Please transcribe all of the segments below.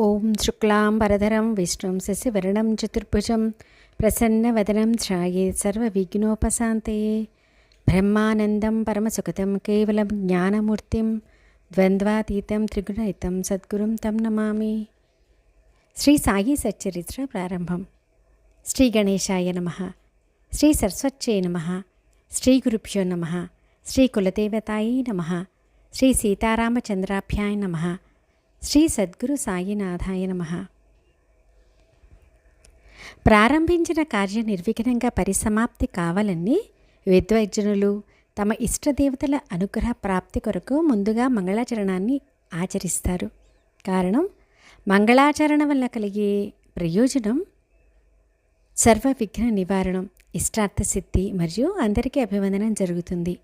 ఓం శుక్లాం వరదరం విష్ణుం శశివరణం చతుర్భుజం ప్రసన్నవదనం ఛాయే సర్వవిఘ్నోపశాంతయే బ్రహ్మానందం పరమసుఖతం కేవలం జ్ఞానమూర్తిం ద్వంద్వాతీతం త్రిగుణయుతం సద్గురుం తం నమామి. శ్రీ సాయి సచ్చరిత్ర ప్రారంభం. శ్రీ గణేశాయ నమ. శ్రీ సరస్వత్యై నమ. శ్రీ గురుభ్యో నమ. శ్రీ కులదేవతాయై నమ. శ్రీ సీతారామచంద్రాభ్యాయ నమ. శ్రీ సద్గురు సాయినాథాయ నమ. ప్రారంభించిన కార్య నిర్విఘ్నంగా పరిసమాప్తి కావాలని విద్వైజనులు తమ ఇష్టదేవతల అనుగ్రహ ప్రాప్తి కొరకు ముందుగా మంగళాచరణాన్ని ఆచరిస్తారు. కారణం మంగళాచరణ వల్ల కలిగే ప్రయోజనం సర్వ విఘ్న నివారణం ఇష్టార్థ సిద్ధి మరియు అందరికీ అభివందనం జరుగుతుంది.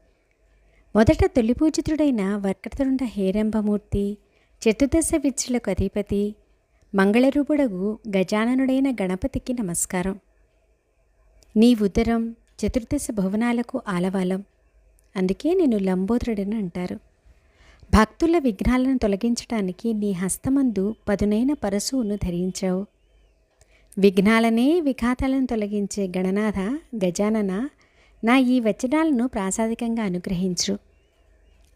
మొదట తొలి పూజితుడైన వర్కతుండ హేరంబమూర్తి చతుర్దశ విద్యులకు అధిపతి మంగళరూపుడగు గజాననుడైన గణపతికి నమస్కారం. నీ ఉదరం చతుర్దశ భువనాలకు ఆలవాలం. అందుకే నేను లంబోదరుడని అంటారు. భక్తుల విఘ్నాలను తొలగించడానికి నీ హస్తమందు పదునైన పరశువును ధరించావు. విఘ్నాలనే విఘాతాలను తొలగించే గణనాథ గజానన నా ఈ వచనాలను ప్రాసాదికంగా అనుగ్రహించు.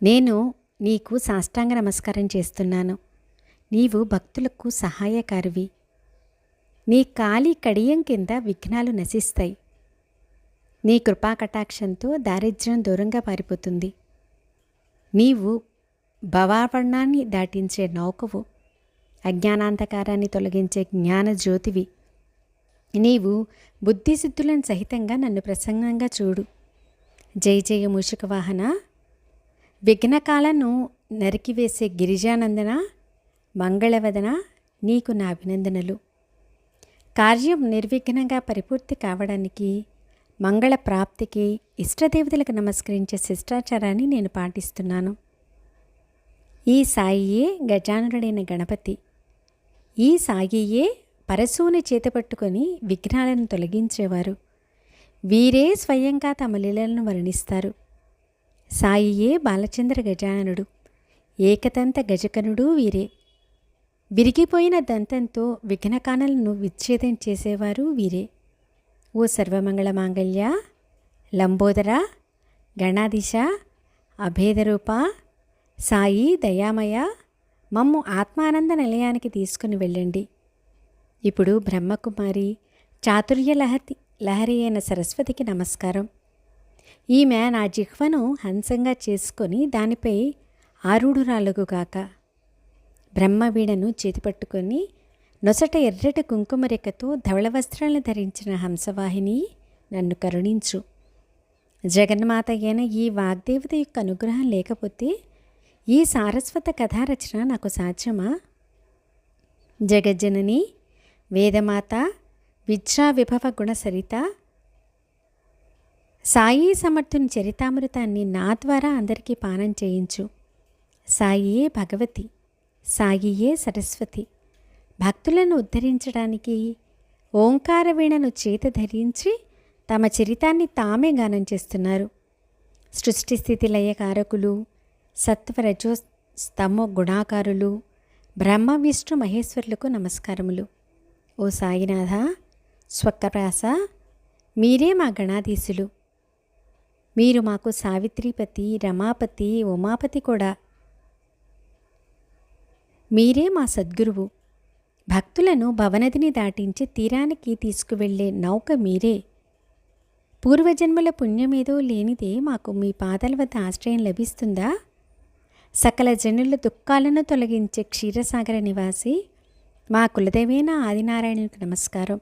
నేను నీకు సాష్టాంగ నమస్కారం చేస్తున్నాను. నీవు భక్తులకు సహాయకారివి. నీ కాలి కడియం కింద విఘ్నాలు నశిస్తాయి. నీ కృపా కటాక్షంతో దారిద్ర్యం దూరంగా పారిపోతుంది. నీవు భవావర్ణాన్ని దాటించే నౌకవు. అజ్ఞానాంధకారాన్ని తొలగించే జ్ఞాన జ్యోతివి. నీవు బుద్ధిసిద్ధులను సహితంగా నన్ను ప్రసన్నంగా చూడు. జై జయ మూషిక వాహన విఘ్నకాలను నరికివేసే గిరిజానందన మంగళవదన నీకు నా అభినందనలు. కార్యం నిర్విఘ్నంగా పరిపూర్తి కావడానికి మంగళ ప్రాప్తికి ఇష్టదేవతలకు నమస్కరించే శిష్టాచారాన్ని నేను పాటిస్తున్నాను. ఈ సాయియే గజానుడైన గణపతి. ఈ సాయియే పరశువుని చేతపట్టుకొని విఘ్నాలను తొలగించేవారు. వీరే స్వయంగా తమ లీలలను వర్ణిస్తారు. సాయియే బాలచంద్ర గజాననుడు. ఏకదంత గజకనుడు వీరే. విరిగిపోయిన దంతంతో విఘ్నకానలను విచ్ఛేదం చేసేవారు వీరే. ఓ సర్వమంగళ మాంగళ్య లంబోదర గణాదిశ అభేదరూప సాయి దయామయ మమ్ము ఆత్మానంద నిలయానికి తీసుకుని వెళ్ళండి. ఇప్పుడు బ్రహ్మకుమారి చాతుర్య లహరి లహరి అయిన సరస్వతికి నమస్కారం. ఈమె నా జిహ్వను హంసంగా చేసుకొని దానిపై ఆరుడురాలుగుగాక బ్రహ్మవీణను చేతిపట్టుకొని నొసట ఎర్రటి కుంకుమరేఖతో ధవళ వస్త్రాలను ధరించిన హంసవాహిని నన్ను కరుణించు. జగన్మాత అయిన ఈ వాగ్దేవత యొక్క అనుగ్రహం లేకపోతే ఈ సారస్వత కథారచన నాకు సాధ్యమా? జగజ్జనని వేదమాత విద్యా విభవ గుణ సరిత సాయి సమర్థుని చరితామృతాన్ని నా ద్వారా అందరికీ పానం చేయించు. సాయియే భగవతి సాయియే సరస్వతి. భక్తులను ఉద్ధరించడానికి ఓంకార వీణను చేత ధరించి తమ చరితాన్ని తామే గానం చేస్తున్నారు. సృష్టి స్థితి లయకారకులు సత్వరజో స్తమో గుణాకారులు బ్రహ్మ విష్ణు మహేశ్వరులకు నమస్కారములు. ఓ సాయినాథ స్వక్కప్రాస మీరే మా గణాధీశులు. మీరు మాకు సావిత్రిపతి రమాపతి ఉమాపతి కూడా. మీరే మా సద్గురువు. భక్తులను భవనదిని దాటించి తీరానికి తీసుకువెళ్ళే నౌక మీరే. పూర్వజన్మల పుణ్యమేదో లేనిదే మాకు మీ పాదల వద్ద ఆశ్రయం లభిస్తుందా? సకల జనుల దుఃఖాలను తొలగించే క్షీరసాగర నివాసి మా కులదేవైన ఆదినారాయణునికి నమస్కారం.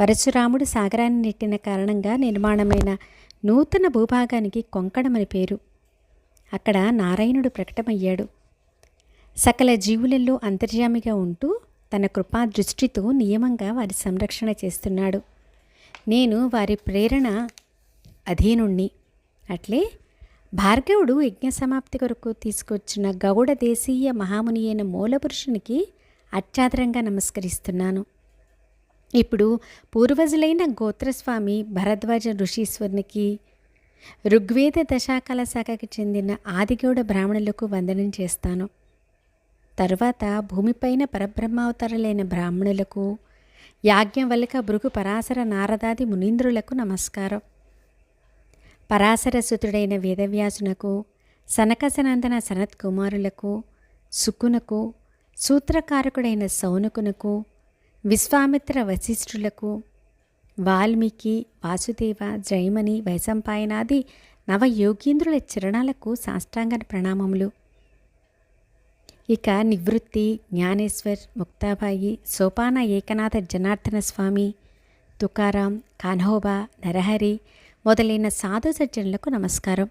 పరశురాముడు సాగరాన్ని నెట్టిన కారణంగా నిర్మాణమైన నూతన భూభాగానికి కొంకణమని పేరు. అక్కడ నారాయణుడు ప్రకటమయ్యాడు. సకల జీవులలో అంతర్యామిగా ఉంటూ తన కృపా దృష్టితో నియమంగా వారి సంరక్షణ చేస్తున్నాడు. నేను వారి ప్రేరణ అధీనుణ్ణి. అట్లే భార్గవుడు యజ్ఞ సమాప్తి కొరకు తీసుకొచ్చిన గౌడ దేశీయ మహాముని అయిన మూలపురుషునికి అత్యాదరంగా నమస్కరిస్తున్నాను. ఇప్పుడు పూర్వజులైన గోత్రస్వామి భరద్వాజ ఋషీశ్వరునికి ఋగ్వేద దశాకాల శాఖకి చెందిన ఆదిగౌడ బ్రాహ్మణులకు వందనం చేస్తాను. తరువాత భూమిపైన పరబ్రహ్మావతారులైన బ్రాహ్మణులకు యాజ్ఞవల్క భృగు పరాశర నారదాది మునీంద్రులకు నమస్కారం. పరాశరసుతుడైన వేదవ్యాసునకు సనకసనందన సనత్కుమారులకు సుకునకు సూత్రకారకుడైన సౌనకునకు విశ్వామిత్ర వశిష్ఠులకు వాల్మీకి వాసుదేవ జైమని వైశంపాయనాది నవయోగీంద్రుల చరణాలకు సాష్టాంగ ప్రణామములు. ఇక నివృత్తి జ్ఞానేశ్వర్ ముక్తాబాయి సోపాన ఏకనాథ జనార్దన స్వామి తుకారాం కాన్హోబా నరహరి మొదలైన సాధు సజ్జనులకు నమస్కారం.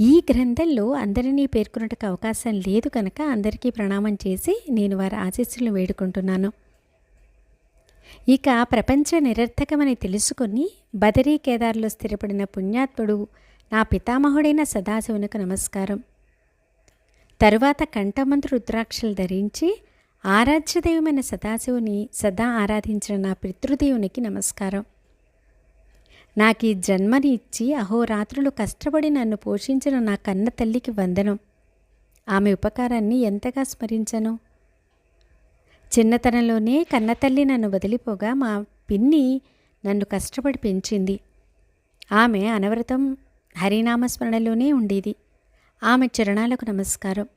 ఈ గ్రంథంలో అందరినీ పేర్కొనటకు అవకాశం లేదు కనుక అందరికీ ప్రణామం చేసి నేను వారి ఆశీస్సులను వేడుకుంటున్నాను. ఇక ప్రపంచ నిరర్థకమని తెలుసుకొని బదరీ కేదార్లో స్థిరపడిన పుణ్యాత్ముడు నా పితామహుడైన సదాశివునికి నమస్కారం. తరువాత కంఠమంత్రు రుద్రాక్షలు ధరించి ఆరాధ్యదైవమైన సదాశివుని సదా ఆరాధించిన నా పితృదేవునికి నమస్కారం. నాకు ఈ జన్మని ఇచ్చి అహోరాత్రులు కష్టపడి నన్ను పోషించిన నా కన్న తల్లికి వందనం. ఆమె ఉపకారాన్ని ఎంతగా స్మరించను? చిన్నతనంలోనే కన్నతల్లి నన్ను వదిలిపోగా మా పిన్ని నన్ను కష్టపడి పెంచింది. ఆమె అనవరతం హరినామస్మరణలోనే ఉండేది. ఆమె చరణాలకు నమస్కారం.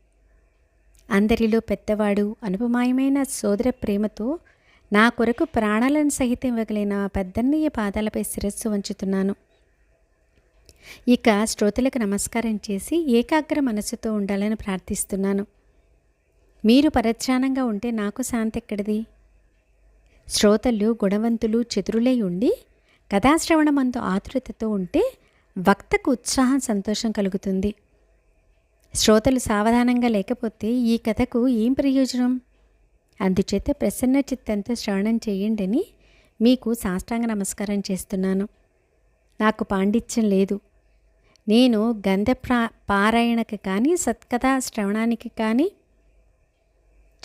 అందరిలో పెద్దవాడు అనుపమాయమైన సోదర ప్రేమతో నా కొరకు ప్రాణాలను సహితం ఇవ్వగలిగిన పెద్దన్నయ్య పాదాలపై శిరస్సు వంచుతున్నాను. ఇక శ్రోతలకు నమస్కారం చేసి ఏకాగ్ర మనసుతో ఉండాలని ప్రార్థిస్తున్నాను. మీరు పరధ్యానంగా ఉంటే నాకు శాంతి ఎక్కడిది? శ్రోతలు గుణవంతులు చతురులై ఉండి కథాశ్రవణమందు ఆతురతతో ఉంటే వక్తకు ఉత్సాహం సంతోషం కలుగుతుంది. శ్రోతలు సావధానంగా లేకపోతే ఈ కథకు ఏం ప్రయోజనం? అందుచేత ప్రసన్న చిత్తంతో శ్రవణం చేయండి అని మీకు సాష్టాంగ నమస్కారం చేస్తున్నాను. నాకు పాండిత్యం లేదు. నేను గంధ ప్రా పారాయణకి కానీ సత్కథా శ్రవణానికి కానీ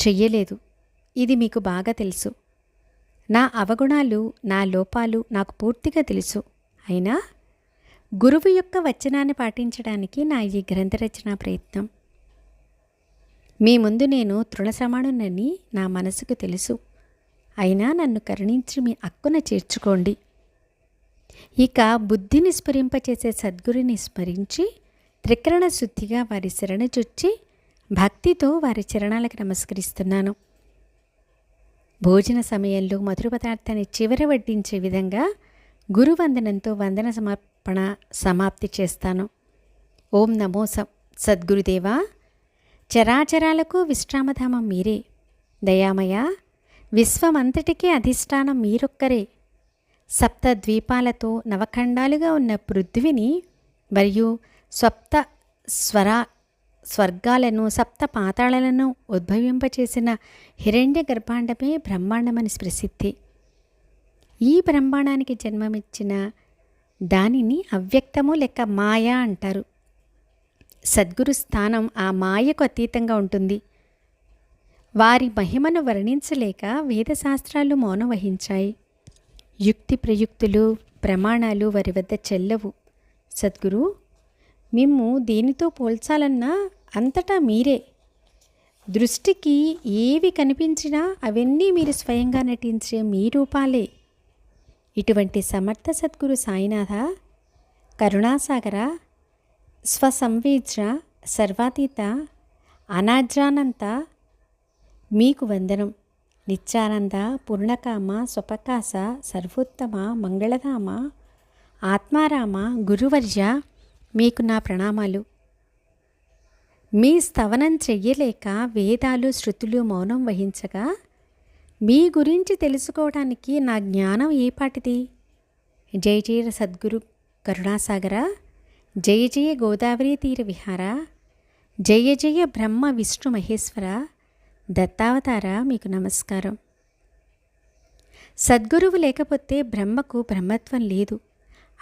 చెయ్యలేదు. ఇది మీకు బాగా తెలుసు. నా అవగుణాలు నా లోపాలు నాకు పూర్తిగా తెలుసు. అయినా గురువు యొక్క వచనాన్ని పాటించడానికి నా ఈ గ్రంథరచన ప్రయత్నం. మీ ముందు నేను తృణసమానునని నా మనసుకు తెలుసు. అయినా నన్ను కరుణించి మీ అక్కున చేర్చుకోండి. ఇక బుద్ధిని స్ఫురింపచేసే సద్గురిని స్మరించి త్రికరణ శుద్ధిగా వారి శరణ చుచ్చి భక్తితో వారి చరణాలకు నమస్కరిస్తున్నాను. భోజన సమయంలో మధుర పదార్థాన్ని చివర వడ్డించే విధంగా గురువందనంతో వందన సమర్పణ సమాప్తి చేస్తాను. ఓం నమో స సద్గురుదేవా చరాచరాలకు విశ్రామధామం మీరే. దయామయ విశ్వమంతటికీ అధిష్టానం మీరొక్కరే. సప్త ద్వీపాలతో నవఖండాలుగా ఉన్న పృథ్విని మరియు సప్త స్వరా స్వర్గాలను సప్త పాతాళలను ఉద్భవింపచేసిన హిరణ్య గర్భాండమే బ్రహ్మాండమని ప్రసిద్ధి. ఈ బ్రహ్మాండానికి జన్మమిచ్చిన దానిని అవ్యక్తము లెక్క మాయా అంటారు. సద్గురు స్థానం ఆ మాయకు అతీతంగా ఉంటుంది. వారి మహిమను వర్ణించలేక వేదశాస్త్రాలు మౌనం వహించాయి యుక్తి ప్రయుక్తులు ప్రమాణాలు వారి వద్ద చెల్లవు. సద్గురు మిమ్ము దేనితో పోల్చాలన్నా అంతటా మీరే. దృష్టికి ఏవి కనిపించినా అవన్నీ మీరు స్వయంగా నటించే మీ రూపాలే. ఇటువంటి సమర్థ సద్గురు సాయినాథ కరుణాసాగర స్వసంవేద్ర సర్వాతీత అనాజ్రానంత మీకు వందనం. నిత్యానంద పూర్ణకామ స్వపకాశ సర్వోత్తమ మంగళధామ ఆత్మారామ గురువర్య మీకు నా ప్రణామాలు. మీ స్తవనం చెయ్యలేక వేదాలు శృతులు మౌనం వహించగా మీ గురించి తెలుసుకోవడానికి నా జ్ఞానం ఏపాటిది జయ జయ సద్గురు కరుణాసాగర జయ జయ గోదావరి తీర విహార జయ జయ బ్రహ్మ విష్ణు మహేశ్వర దత్తావతార మీకు నమస్కారం. సద్గురువు లేకపోతే బ్రహ్మకు బ్రహ్మత్వం లేదు.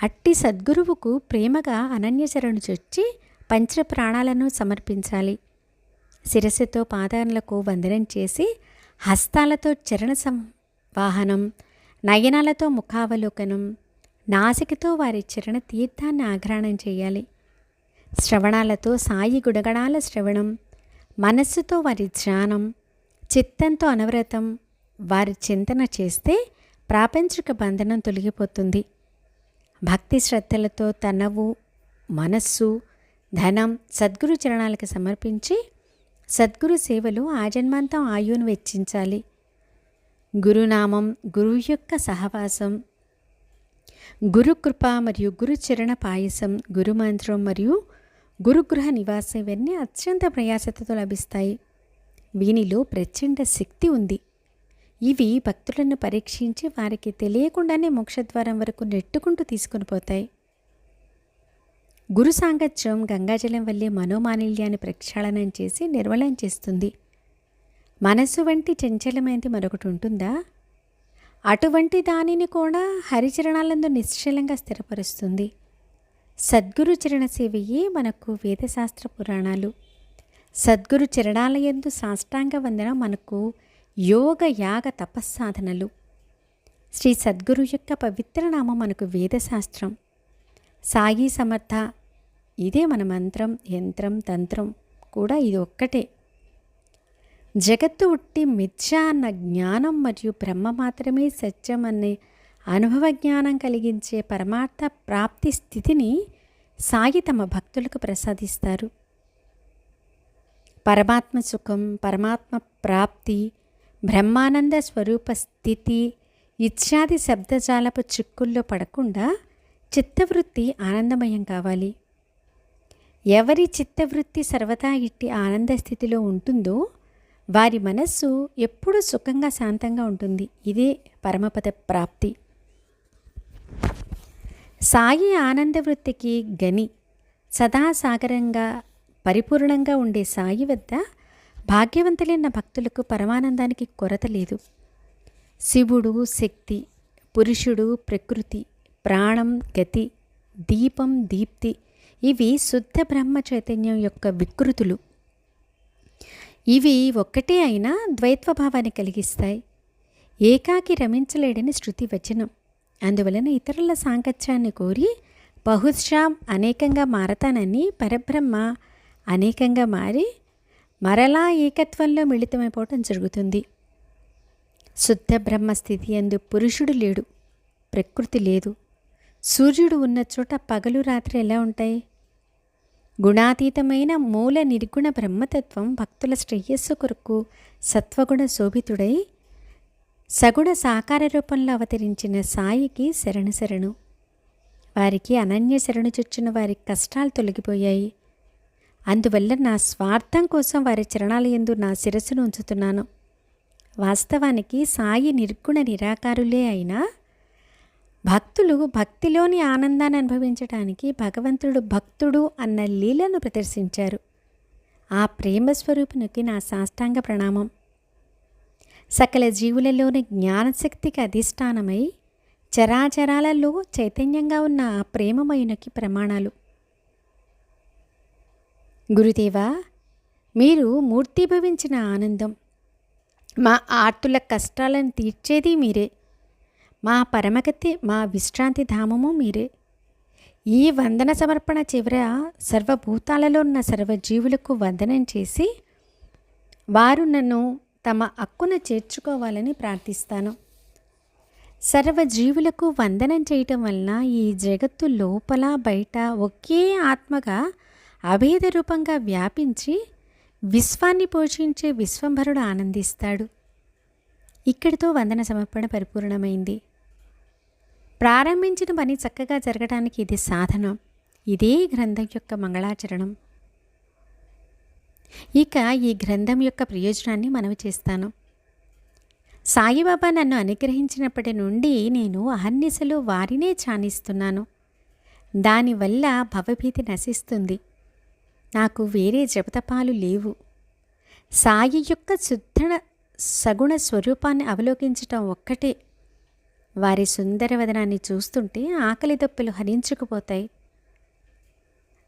అట్టి సద్గురువుకు ప్రేమగా అనన్యచరణు చొచ్చి పంచ ప్రాణాలను సమర్పించాలి. శిరస్సుతో పాదాలకు వందనం చేసి హస్తాలతో చరణ సంవాహనం నయనాలతో ముఖావలోకనం నాసికతో వారి చరణ తీర్థాన్ని ఆఘ్రాణం చేయాలి. శ్రవణాలతో సాయి గుణగణాల శ్రవణం మనస్సుతో వారి ధ్యానం చిత్తంతో అనవరతం వారి చింతన చేస్తే ప్రాపంచిక బంధనం తొలగిపోతుంది. భక్తి శ్రద్ధలతో తనవు మనస్సు ధనం సద్గురు చరణాలకు సమర్పించి సద్గురు సేవలు ఆజన్మాంతం ఆయువును వెచ్చించాలి. గురునామం గురువు యొక్క సహవాసం గురుకృప మరియు గురుచరణ పాయసం గురుమంత్రం మరియు గురుగృహ నివాసం ఇవన్నీ అత్యంత ప్రయాసతతో లభిస్తాయి. వీనిలో ప్రచండ శక్తి ఉంది. ఇవి భక్తులను పరీక్షించి వారికి తెలియకుండానే మోక్షద్వారం వరకు నెట్టుకుంటూ తీసుకుని పోతాయి. గురు సాంగత్యం గంగాజలం వల్లే మనోమానిల్యాన్ని ప్రక్షాళనం చేసి నిర్మలం చేస్తుంది. మనసు వంటి చంచలమైనది మరొకటి ఉంటుందా? అటువంటి దానిని కూడా హరిచరణాలందు నిశ్చలంగా స్థిరపరుస్తుంది. సద్గురు చరణ సేవయే మనకు వేదశాస్త్ర పురాణాలు. సద్గురు చరణాలయందు సాష్టాంగ వందన మనకు యోగ యాగ తపస్సాధనలు. శ్రీ సద్గురు యొక్క పవిత్ర నామం మనకు వేదశాస్త్రం. సాయి సమర్థ ఇదే మన మంత్రం యంత్రం తంత్రం కూడా ఇది ఒక్కటే. జగత్తు ఉట్టి మిథ్య అన్న జ్ఞానం మరియు బ్రహ్మ మాత్రమే సత్యం అనే అనుభవ జ్ఞానం కలిగించే పరమార్థ ప్రాప్తి స్థితిని సాయి తమ భక్తులకు ప్రసాదిస్తారు. పరమాత్మ సుఖం పరమాత్మ ప్రాప్తి బ్రహ్మానంద స్వరూప స్థితి ఇత్యాది శబ్దజాలపు చిక్కుల్లో పడకుండా చిత్తవృత్తి ఆనందమయం కావాలి. ఎవరి చిత్తవృత్తి సర్వదా ఇట్టి ఆనంద స్థితిలో ఉంటుందో వారి మనస్సు ఎప్పుడూ సుఖంగా శాంతంగా ఉంటుంది. ఇదే పరమపద ప్రాప్తి. సాయి ఆనంద వృత్తికి గని సదాసాగరంగా పరిపూర్ణంగా ఉండే సాయి వద్ద భాగ్యవంతులైన భక్తులకు పరమానందానికి కొరత లేదు. శివుడు శక్తి పురుషుడు ప్రకృతి ప్రాణం గతి దీపం దీప్తి ఇవి శుద్ధ బ్రహ్మ చైతన్యం యొక్క వికృతులు. ఇవి ఒక్కటే అయినా ద్వైత్వభావాన్ని కలిగిస్తాయి. ఏకాకి రమించలేడని శృతి వచనం. అందువలన ఇతరుల సాంగత్యాన్ని కోరి బహుశా అనేకంగా మారతానని పరబ్రహ్మ అనేకంగా మారి మరలా ఏకత్వంలో మిళితమైపోవటం జరుగుతుంది. శుద్ధ బ్రహ్మ స్థితి అందు పురుషుడు లేడు ప్రకృతి లేదు. సూర్యుడు ఉన్న చోట పగలు రాత్రి ఎలా ఉంటాయి? గుణాతీతమైన మూల నిర్గుణ బ్రహ్మతత్వం భక్తుల శ్రేయస్సు కొరకు సత్వగుణ శోభితుడై సగుణ సాకార రూపంలో అవతరించిన సాయికి శరణు శరణు. వారికి అనన్య శరణు చొచ్చిన వారి కష్టాలు తొలగిపోయాయి. అందువల్ల నా స్వార్థం కోసం వారి చరణాల ఎందు నా శిరస్సును ఉంచుతున్నాను. వాస్తవానికి సాయి నిర్గుణ నిరాకారులే అయినా భక్తులు భక్తిలోని ఆనందాన్ని అనుభవించడానికి భగవంతుడు భక్తుడు అన్న లీలను ప్రదర్శించారు. ఆ ప్రేమస్వరూపునికి నా సాష్టాంగ ప్రణామం. సకల జీవులలోని జ్ఞానశక్తికి అధిష్టానమై చరాచరాలలో చైతన్యంగా ఉన్న ఆ ప్రేమమయునకి ప్రమాణాలు. గురుదేవా మీరు మూర్తిభవించిన ఆనందం. మా ఆర్తుల కష్టాలను తీర్చేది మీరే. మా పరమగతి మా విశ్రాంతి ధామము మీరే. ఈ వందన సమర్పణ చివర సర్వభూతాలలో ఉన్న సర్వజీవులకు వందనం చేసి వారు నన్ను తమ అక్కున చేర్చుకోవాలని ప్రార్థిస్తాను. సర్వజీవులకు వందనం చేయటం వలన ఈ జగత్తు లోపల బయట ఒకే ఆత్మగా అభేద రూపంగా వ్యాపించి విశ్వాన్ని పోషించే విశ్వంభరుడు ఆనందిస్తాడు. ఇక్కడితో వందన సమర్పణ పరిపూర్ణమైంది. ప్రారంభించిన పని చక్కగా జరగడానికి ఇది సాధనం. ఇదే గ్రంథం యొక్క మంగళాచరణం. ఇక ఈ గ్రంథం యొక్క ప్రయోజనాన్ని మనవి చేస్తాను. సాయిబాబా నన్ను అనుగ్రహించినప్పటి నుండి నేను అహర్నిశలు వారినే ఛానిస్తున్నాను. దానివల్ల భవభీతి నశిస్తుంది. నాకు వేరే జపతపాలు లేవు. సాయి యొక్క శుద్ధణ సగుణ స్వరూపాన్ని అవలోకించటం ఒక్కటే. వారి సుందర వదనాన్ని చూస్తుంటే ఆకలి దప్పులు హరించుకుపోతాయి.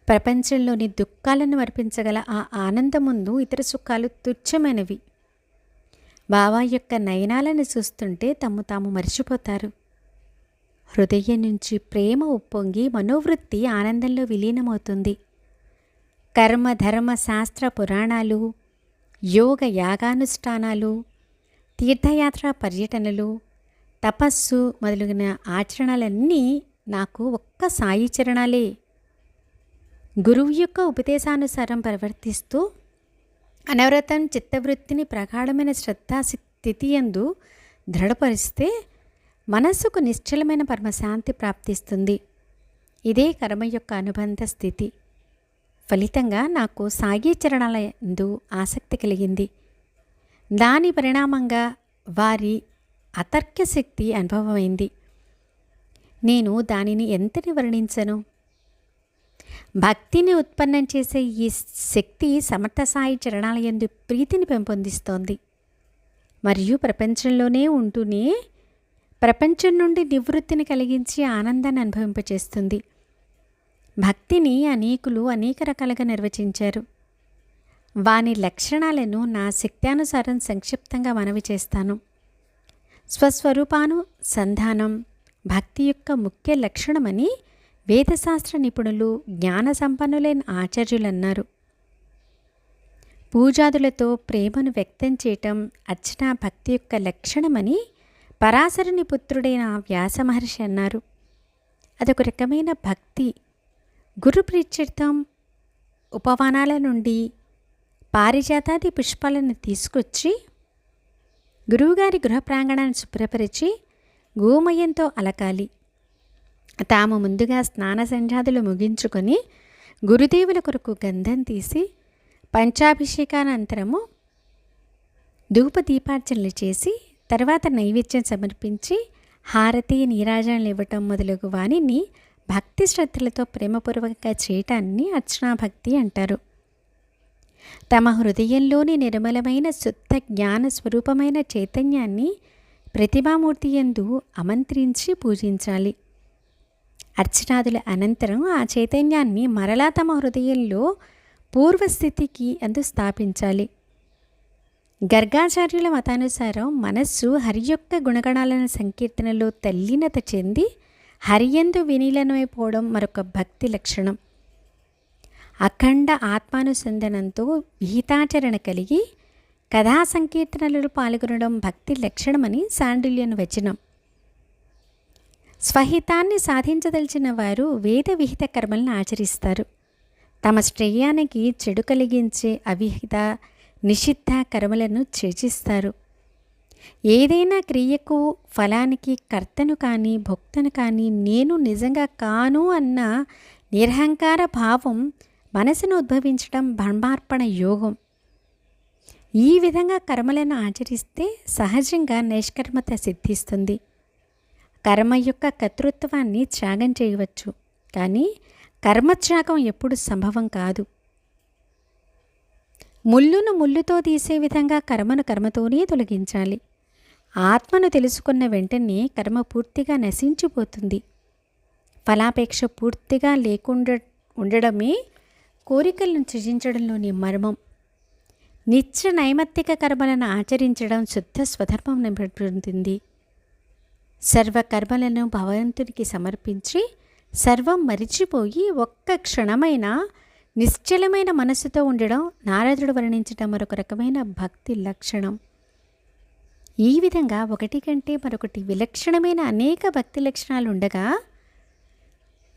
ప్రపంచంలోని దుఃఖాలను వర్పించగల ఆ ఆనందం ముందు ఇతర సుఖాలు తుచ్చమైనవి. బావా యొక్క నయనాలను చూస్తుంటే తమ్ము తాము మర్చిపోతారు. హృదయం నుంచి ప్రేమ ఉప్పొంగి మనోవృత్తి ఆనందంలో విలీనమవుతుంది. కర్మ ధర్మ శాస్త్ర పురాణాలు యోగ యాగానుష్ఠానాలు తీర్థయాత్ర పర్యటనలు తపస్సు మొదలైన ఆచరణలన్నీ నాకు ఒక్క సాయి చరణాలే. గురువు యొక్క ఉపదేశానుసారం ప్రవర్తిస్తూ అనవరతం చిత్తవృత్తిని ప్రగాఢమైన శ్రద్ధా స్థితి ఎందు దృఢపరిస్తే మనస్సుకు నిశ్చలమైన పరమశాంతి ప్రాప్తిస్తుంది. ఇదే కర్మ యొక్క అనుబంధ స్థితి. ఫలితంగా నాకు సాగి చరణాల ఎందు ఆసక్తి కలిగింది. దాని పరిణామంగా వారి అతర్క్య శక్తి అనుభవమైంది. నేను దానిని ఎంతని వర్ణించను? భక్తిని ఉత్పన్నం చేసే ఈ శక్తి సమర్థ సాయి చరణాల ఎందు ప్రీతిని పెంపొందిస్తోంది. మరియు ప్రపంచంలోనే ఉంటూనే ప్రపంచం నుండి నివృత్తిని కలిగించి ఆనందాన్ని అనుభవింపచేస్తుంది. భక్తిని అనేకులు అనేక రకాలుగా నిర్వచించారు. వాని లక్షణాలను నా శక్త్యానుసారం సంక్షిప్తంగా మనవి చేస్తాను. స్వస్వరూపాను సంధానం భక్తి యొక్క ముఖ్య లక్షణమని వేదశాస్త్ర నిపుణులు జ్ఞాన సంపన్నులైన ఆచార్యులు అన్నారు పూజాదులతో ప్రేమను వ్యక్తం చేయటం అర్చనా భక్తి యొక్క లక్షణమని పరాశరుని పుత్రుడైన వ్యాస మహర్షి అన్నారు. అదొక రకమైన భక్తి గురు ప్రీత్యర్థం ఉపవనాల నుండి పారిజాతాది పుష్పాలను తీసుకొచ్చి గురువుగారి గృహ ప్రాంగణాన్ని శుభ్రపరిచి గోమయంతో అలకాలి. తాము ముందుగా స్నాన సంధ్యాదులు ముగించుకొని గురుదేవుల కొరకు గంధం తీసి పంచాభిషేకానంతరము ధూప దీపార్చనలు చేసి తర్వాత నైవేద్యం సమర్పించి హారతి నీరాజనలు ఇవ్వటం మొదలగు వాణిని భక్తి శ్రద్ధలతో ప్రేమపూర్వకంగా చేయటాన్ని అర్చనా భక్తి అంటారు. తమ హృదయంలోని నిర్మలమైన శుద్ధ జ్ఞాన స్వరూపమైన చైతన్యాన్ని ప్రతిభామూర్తి ఎందు అమంత్రించి పూజించాలి. అర్చనాదుల అనంతరం ఆ చైతన్యాన్ని మరలా తమ హృదయంలో పూర్వస్థితికి అందు స్థాపించాలి. గర్గాచార్యుల మతానుసారం మనస్సు హరి యొక్క గుణగణాలను సంకీర్తనలో తల్లినత చెంది హరియందు విలీనమైపోవడం మరొక భక్తి లక్షణం. అఖండ ఆత్మానుసంధానంతో విహితాచరణ కలిగి కథా సంకీర్తనలు పాల్గొనడం భక్తి లక్షణమని శాండిల్యను వచనం. స్వహితాన్ని సాధించదలిచిన వారు వేద విహిత కర్మలను ఆచరిస్తారు. తమ శ్రేయానికి చెడు కలిగించే అవిహిత నిషిద్ధ కర్మలను త్యజిస్తారు. ఏదైనా క్రియకు ఫలానికి కర్తను కానీ భక్తను కానీ నేను నిజంగా కాను అన్న నిరహంకార భావం మనసును ఉద్భవించడం బ్రహ్మార్పణ యోగం. ఈ విధంగా కర్మలను ఆచరిస్తే సహజంగా నిష్కర్మత సిద్ధిస్తుంది. కర్మ యొక్క కర్తృత్వాన్ని త్యాగం చేయవచ్చు. కానీ కర్మత్యాగం ఎప్పుడు సంభవం కాదు. ముళ్ళును ముళ్ళుతో తీసే విధంగా కర్మను కర్మతోనే తొలగించాలి. ఆత్మను తెలుసుకున్న వెంటనే కర్మ పూర్తిగా నశించిపోతుంది. ఫలాపేక్ష పూర్తిగా లేకుండా ఉండడమే కోరికలను సృజించడంలోని మర్మం. నిత్య నైమత్తిక కర్మలను ఆచరించడం శుద్ధ స్వధర్మం నిబడుతుంది సర్వ కర్మలను భగవంతునికి సమర్పించి సర్వం మరిచిపోయి ఒక్క క్షణమైన నిశ్చలమైన మనసుతో ఉండడం నారదుడు వర్ణించడం మరొక రకమైన భక్తి లక్షణం. ఈ విధంగా ఒకటి కంటే మరొకటి విలక్షణమైన అనేక భక్తి లక్షణాలు ఉండగా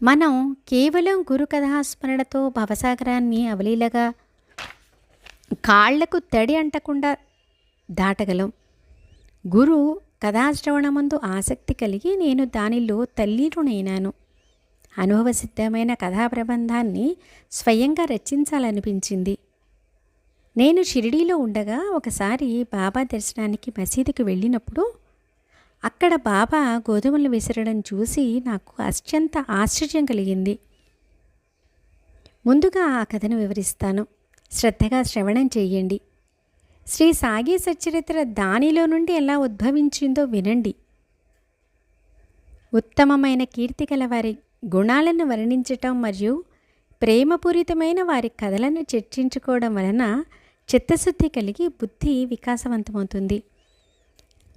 మనం కేవలం గురు కథాస్మరణతో భవసాగరాన్ని అవలీలగా కాళ్ళకు తడి అంటకుండా దాటగలం. గురు కథాశ్రవణమందు ఆసక్తి కలిగి నేను దానిలో తల్లినునైనాను అనుభవసిద్ధమైన కథా ప్రబంధాన్ని స్వయంగా రచించాలనిపించింది. నేను షిరిడీలో ఉండగా ఒకసారి బాబా దర్శనానికి మసీదుకి వెళ్ళినప్పుడు అక్కడ బాబా గోధుమలు విసరడం చూసి నాకు అత్యంత ఆశ్చర్యం కలిగింది. ముందుగా ఆ కథను వివరిస్తాను. శ్రద్ధగా శ్రవణం చేయండి. శ్రీ సాగి సచరిత్ర దానిలో నుండి ఎలా ఉద్భవించిందో వినండి. ఉత్తమమైన కీర్తి గల వారి గుణాలను వర్ణించటం మరియు ప్రేమపూరితమైన వారి కథలను చర్చించుకోవడం వలన చిత్తశుద్ధి కలిగి బుద్ధి వికాసవంతమవుతుంది.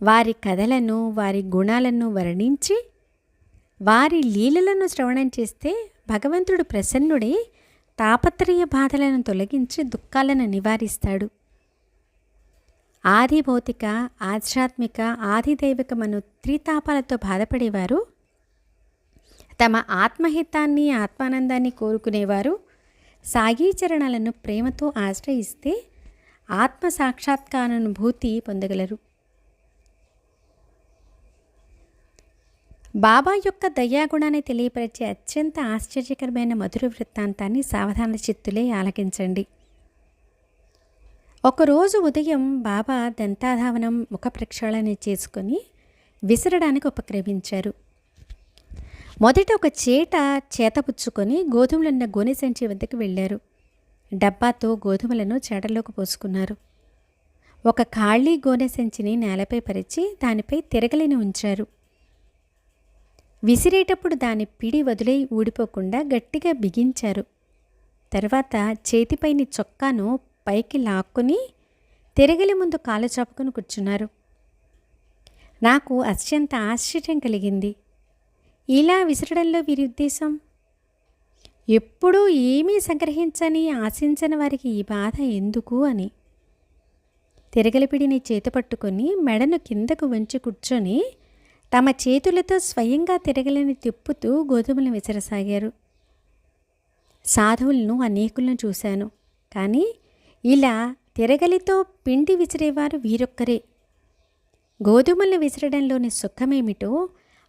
వారి కథలను వారి గుణాలను వర్ణించి వారి లీలలను శ్రవణం చేస్తే భగవంతుడు ప్రసన్నుడై తాపత్రయ బాధలను తొలగించి దుఃఖాలను నివారిస్తాడు. ఆది భౌతిక ఆధ్యాత్మిక ఆదిదైవికమను త్రితాపాలతో బాధపడేవారు తమ ఆత్మహితాన్ని ఆత్మానందాన్ని కోరుకునేవారు సాగీచరణలను ప్రేమతో ఆశ్రయిస్తే ఆత్మ సాక్షాత్కారానుభూతి పొందగలరు. బాబా యొక్క దయాగుణాన్ని తెలియపరిచే అత్యంత ఆశ్చర్యకరమైన మధుర వృత్తాంతాన్ని సావధాన చిత్తులే ఆలకించండి. ఒకరోజు ఉదయం బాబా దంతాధావనం ముఖ ప్రక్షాళన చేసుకొని విసరడానికి ఉపక్రమించారు. మొదట ఒక చేట చేతపుచ్చుకొని గోధుమలున్న గోనె సంచి వద్దకు వెళ్ళారు. డబ్బాతో గోధుమలను చేటలోకి పోసుకున్నారు. ఒక ఖాళీ గోనె సంచిని నేలపై పరిచి దానిపై తిరగలిని ఉంచారు. విసిరేటప్పుడు దాని పిడి వదిలై ఊడిపోకుండా గట్టిగా బిగించారు. తర్వాత చేతిపైని చొక్కాను పైకి లాక్కుని తిరగలి ముందు కాలు చాపుకొని కూర్చున్నారు. నాకు అత్యంత ఆశ్చర్యం కలిగింది. ఇలా విసరడంలో వీరి ఉద్దేశం? ఎప్పుడూ ఏమీ సంగ్రహించని ఆశించని వారికి ఈ బాధ ఎందుకు అని. తిరగలిపిడిని చేతపట్టుకొని మెడను కిందకు వంచి కూర్చొని తమ చేతులతో స్వయంగా తిరగలని తిప్పుతూ గోధుమలు విసరసాగారు. సాధువులను అనేకులను చూశాను. కానీ ఇలా తిరగలితో పిండి విసిరేవారు వీరొక్కరే. గోధుమలను విసరడంలోని సుఖమేమిటో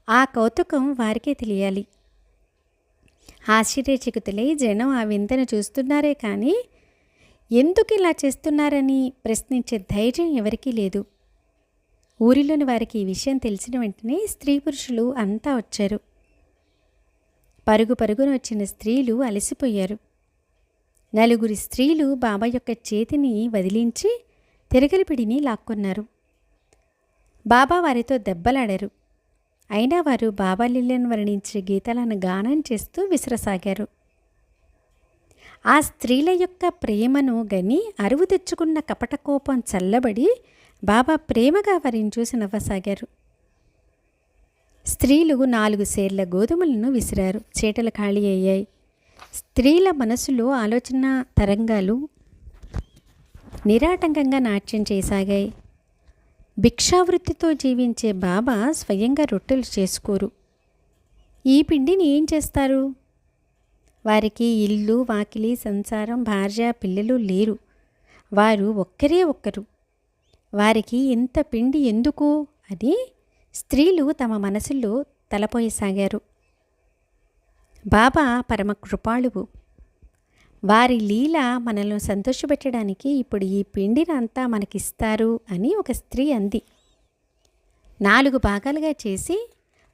ఆ కౌతుకం వారికే తెలియాలి. ఆశ్చర్యచకితులై జనం ఆ వింతను చూస్తున్నారే కానీ ఎందుకు ఇలా చేస్తున్నారని ప్రశ్నించే ధైర్యం ఎవరికీ లేదు. ఊరిలోని వారికి ఈ విషయం తెలిసిన వెంటనే స్త్రీ పురుషులు అంతా వచ్చారు. పరుగు పరుగున వచ్చిన స్త్రీలు అలసిపోయారు. నలుగురి స్త్రీలు బాబా యొక్క చేతిని వదిలించి తిరగలిపిడిని లాక్కున్నారు. బాబా వారితో దెబ్బలాడారు. అయినా వారు బాబాలీలను వర్ణించే గీతాలను గానం చేస్తూ విసరసాగారు. ఆ స్త్రీల యొక్క ప్రేమను గని అరువు తెచ్చుకున్న కపట కోపం చల్లబడి బాబా ప్రేమగా వారిని చూసి నవ్వసాగారు. స్త్రీలు నాలుగు సేర్ల గోధుమలను విసిరారు. చేటలు ఖాళీ అయ్యాయి. స్త్రీల మనసులో ఆలోచన తరంగాలు నిరాటంకంగా నాట్యం చేసాగాయి భిక్షావృత్తితో జీవించే బాబా స్వయంగా రొట్టెలు చేసుకోరు. ఈ పిండిని ఏం చేస్తారు? వారికి ఇల్లు వాకిలి సంసారం భార్య పిల్లలు లేరు. వారు ఒక్కరే ఒక్కరు. వారికి ఇంత పిండి ఎందుకు? అని స్త్రీలు తమ మనసులో తలపోయసాగారు. బాబా పరమ కృపాళువు. వారి లీల మనల్ని సంతోషపెట్టడానికి ఇప్పుడు ఈ పిండిని అంతా మనకిస్తారు అని ఒక స్త్రీ అంది. నాలుగు భాగాలుగా చేసి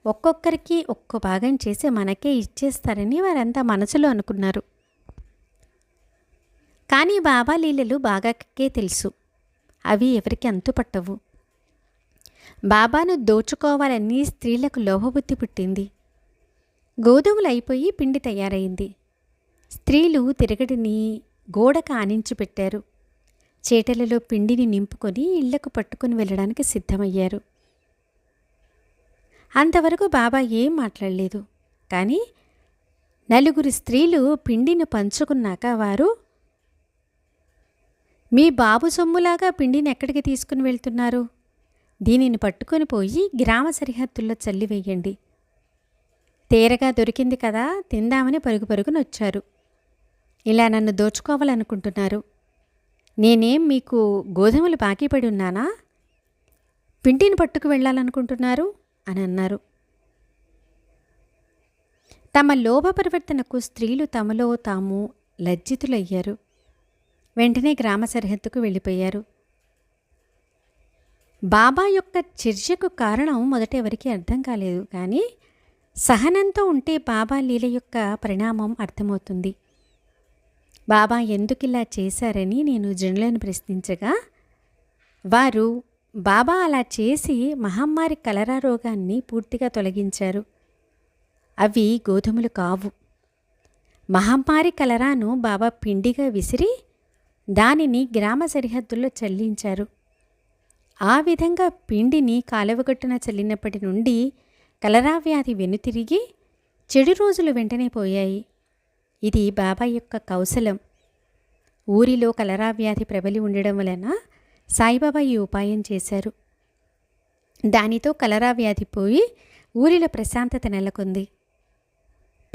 ఒక్కొక్కరికి ఒక్కో భాగం చేసి మనకే ఇచ్చేస్తారని వారంతా మనసులో అనుకున్నారు. కానీ బాబా లీలలు బాగాకే తెలుసు. అవి ఎవరికి అంతుపట్టవు. బాబాను దోచుకోవాలని స్త్రీలకు లోహబుద్ధి పుట్టింది. గోధుమలు అయిపోయి పిండి తయారైంది. స్త్రీలు తిరగడిని గోడకు ఆనించి పెట్టారు చేటలలో పిండిని నింపుకొని ఇళ్ళకు పట్టుకుని వెళ్ళడానికి సిద్ధమయ్యారు. అంతవరకు బాబా ఏం మాట్లాడలేదు. కానీ నలుగురు స్త్రీలు పిండిని పంచుకున్నాక వారు మీ బాబు సొమ్ములాగా పిండిని ఎక్కడికి తీసుకుని వెళ్తున్నారు? దీనిని పట్టుకొని పోయి గ్రామ సరిహద్దుల్లో చల్లివేయండి. తేరగా దొరికింది కదా తిందామని పరుగు పరుగున వచ్చారు ఇలా నన్ను దోచుకోవాలనుకుంటున్నారు. నేనేం మీకు గోధుమలు బాకీ పడి ఉన్నానా? పింటిని పట్టుకు వెళ్ళాలనుకుంటున్నారు? అని అన్నారు. తమ లోభ పరివర్తనకు స్త్రీలు తమలో తాము లజ్జితులయ్యారు. వెంటనే గ్రామ సరిహద్దుకు వెళ్ళిపోయారు. బాబా యొక్క చర్యకు కారణం మొదట ఎవరికీ అర్థం కాలేదు. కానీ సహనంతో ఉంటే బాబా లీల యొక్క పరిణామం అర్థమవుతుంది. బాబా ఎందుకు ఇలా చేశారని నేను జనులను ప్రశ్నించగా వారు బాబా అలా చేసి మహమ్మారి కలరా రోగాన్ని పూర్తిగా తొలగించారు. అవి గోధుమలు కావు. మహమ్మారి కలరాను బాబా పిండిగా విసిరి దానిని గ్రామ సరిహద్దుల్లో చల్లించారు. ఆ విధంగా పిండిని కాలువగట్టున చల్లినప్పటి నుండి కలరా వ్యాధి వెనుతిరిగి చెడు రోజులు వెంటనే పోయాయి. ఇది బాబా యొక్క కౌశలం. ఊరిలో కలరా వ్యాధి ప్రబలి ఉండడం వలన సాయిబాబా ఈ ఉపాయం చేశారు. దానితో కలరా వ్యాధి పోయి ఊరిలో ప్రశాంతత నెలకొంది.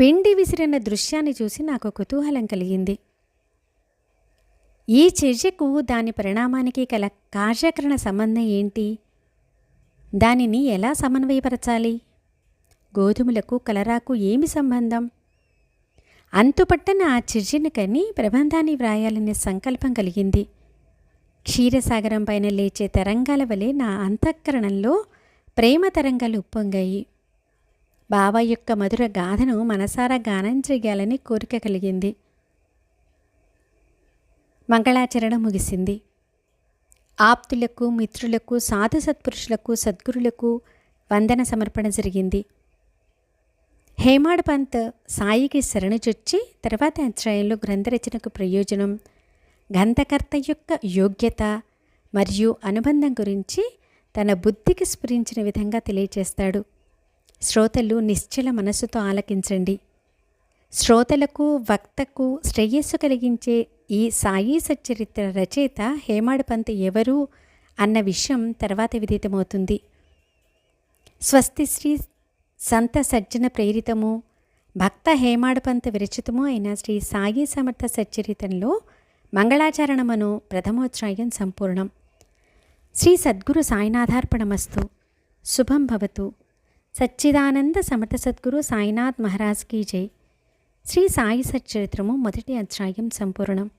పిండి విసిరిన దృశ్యాన్ని చూసి నాకు కుతూహలం కలిగింది. ఈ చర్యకు దాని పరిణామానికి గల కార్యకరణ సంబంధం ఏంటి? దానిని ఎలా సమన్వయపరచాలి? గోధుమలకు కలరాకు ఏమి సంబంధం? అంతుపట్టన ఆ చర్యను కని ప్రబంధాన్ని వ్రాయాలనే సంకల్పం కలిగింది. క్షీరసాగరం పైన లేచే తరంగాల వలె నా అంతఃకరణంలో ప్రేమ తరంగాలు ఉప్పొంగాయి. బాబా యొక్క మధుర గాథను మనసారా గానం చేయాలని కోరిక కలిగింది. మంగళాచరణ ముగిసింది. ఆప్తులకు మిత్రులకు సాధు సత్పురుషులకు సద్గురులకు వందన సమర్పణ జరిగింది. హేమాడ్ పంత్ సాయికి శరణుచొచ్చి తర్వాత అధ్యాయంలో గ్రంథరచనకు ప్రయోజనం గ్రంథకర్త యొక్క యోగ్యత మరియు అనుబంధం గురించి తన బుద్ధికి స్ఫురించిన విధంగా తెలియచేస్తాడు. శ్రోతలు నిశ్చల మనస్సుతో ఆలకించండి. శ్రోతలకు వక్తకు శ్రేయస్సు కలిగించే ఈ సాయి సచ్చరిత్ర రచయిత హేమాడ్ పంత్ ఎవరు అన్న విషయం తర్వాత విదితమవుతుంది. స్వస్తి శ్రీ సంత సజ్జన ప్రేరితము భక్త హేమాడపంత విరచితము అయిన శ్రీ సాయి సమర్థ సచ్చరితంలో మంగళాచరణమను ప్రథమోధ్యాయం సంపూర్ణం. శ్రీ సద్గురు సాయినాథార్పణమస్తు. శుభం భవతు. సచ్చిదానంద సమర్థ సద్గురు సాయినాథ్ మహారాజ్ కీ జై. శ్రీ సాయి సచ్చరిత్రము మొదటి అధ్యాయం సంపూర్ణం.